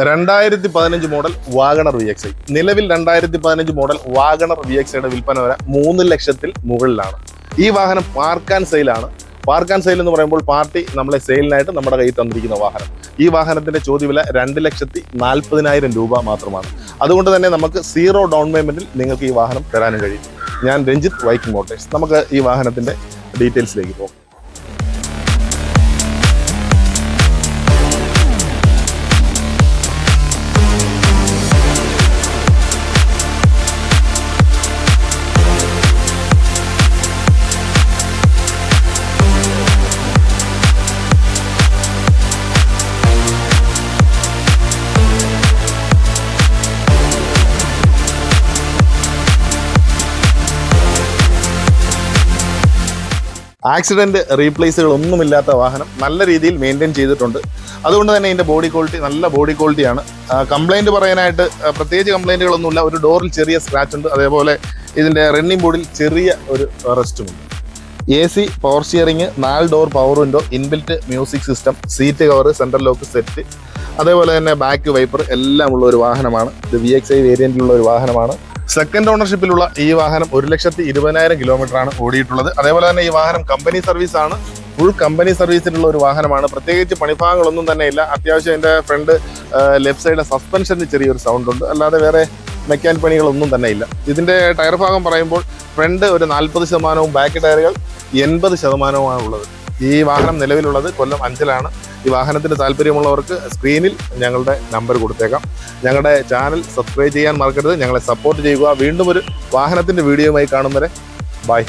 രണ്ടായിരത്തി പതിനഞ്ച് model WagonR V X I നിലവിൽ രണ്ടായിരത്തി പതിനഞ്ച് മോഡൽ വാഗണർ വി എക്സ് ഐയുടെ വിൽപ്പന വരെ മൂന്ന് ലക്ഷത്തിൽ മുകളിലാണ്. ഈ വാഹനം പാർക്ക് ആൻഡ് സെയിലാണ് പാർക്ക് ആൻഡ് സെയിൽ എന്ന് പറയുമ്പോൾ പാർട്ടി നമ്മളെ സെയിലിനായിട്ട് നമ്മുടെ കയ്യിൽ തന്നിരിക്കുന്ന വാഹനം. ഈ വാഹനത്തിന്റെ ചോദ്യവില രണ്ട് ലക്ഷത്തി നാൽപ്പതിനായിരം രൂപ മാത്രമാണ്. അതുകൊണ്ട് തന്നെ നമുക്ക് സീറോ ഡൗൺ പേയ്മെന്റിൽ നിങ്ങൾക്ക് ഈ വാഹനം തരാനും കഴിയും. ഞാൻ രഞ്ജിത്ത് വൈക്കിംഗ് മോട്ടേഴ്സ് നമുക്ക് ഈ വാഹനത്തിന്റെ ഡീറ്റെയിൽസിലേക്ക് പോകാം. ആക്സിഡന്റ് റീപ്ലേസുകൾ ഒന്നുമില്ലാത്ത വാഹനം നല്ല രീതിയിൽ മെയിന്റെയിൻ ചെയ്തിട്ടുണ്ട്. അതുകൊണ്ട് തന്നെ ഇതിന്റെ ബോഡി ക്വാളിറ്റി നല്ല ബോഡി ക്വാളിറ്റിയാണ് കംപ്ലൈന്റ് പറയാനായിട്ട് പ്രത്യേകിച്ച് കംപ്ലൈന്റുകളൊന്നുമില്ല ഒരു ഡോറിൽ ചെറിയ സ്ക്രാച്ച് ഉണ്ട്. അതേപോലെ ഇതിന്റെ റണ്ണിംഗ് ബോർഡിൽ ചെറിയ ഒരു റെസ്റ്റും ഉണ്ട്. എ സി പവർ സ്റ്റിയറിംഗ് നാല് door power window inbuilt music system seat cover central lock set അതേപോലെ തന്നെ ബാക്ക് വൈപ്പർ എല്ലാം ഉള്ള ഒരു വാഹനമാണ്. ഇത് വി എക്സ് ഐ വേരിയന്റിലുള്ള ഒരു വാഹനമാണ്. സെക്കൻഡ് ഓണർഷിപ്പിലുള്ള ഈ വാഹനം ഒരു ലക്ഷത്തി ഇരുപതിനായിരം കിലോമീറ്റർ ആണ് ഓടിയിട്ടുള്ളത്. അതേപോലെ തന്നെ ഈ വാഹനം കമ്പനി സർവീസ് ആണ്. ഫുൾ കമ്പനി സർവീസിലുള്ള ഒരു വാഹനമാണ്. പ്രത്യേകിച്ച് പണിഭാഗങ്ങളൊന്നും തന്നെ ഇല്ല. അത്യാവശ്യം എന്റെ ഫ്രണ്ട് ലെഫ്റ്റ് സൈഡിലെ സസ്പെൻഷന് ചെറിയൊരു സൗണ്ട് ഉണ്ട്. അല്ലാതെ വേറെ മെക്കാനിക് പണികളൊന്നും തന്നെ ഇല്ല. ഇതിന്റെ ടയർ ഭാഗം പറയുമ്പോൾ ഫ്രണ്ട് ഒരു നാൽപ്പത് ശതമാനവും ബാക്ക് ടയറുകൾ എൺപത് ശതമാനവുമാണ് ഉള്ളത്. ഈ വാഹനം നിലവിലുള്ളത് കൊല്ലം അഞ്ചലാണ്. ഈ വാഹനത്തിന് താല്പര്യമുള്ളവർക്ക് സ്ക്രീനിൽ ഞങ്ങളുടെ നമ്പർ കൊടുത്തേക്കാം. ഞങ്ങളുടെ ചാനൽ സബ്സ്ക്രൈബ് ചെയ്യാൻ മറക്കരുത്. ഞങ്ങളെ സപ്പോർട്ട് ചെയ്യുക. വീണ്ടും ഒരു വാഹനത്തിന്റെ വീഡിയോയുമായി കാണും വരെ. ബൈ.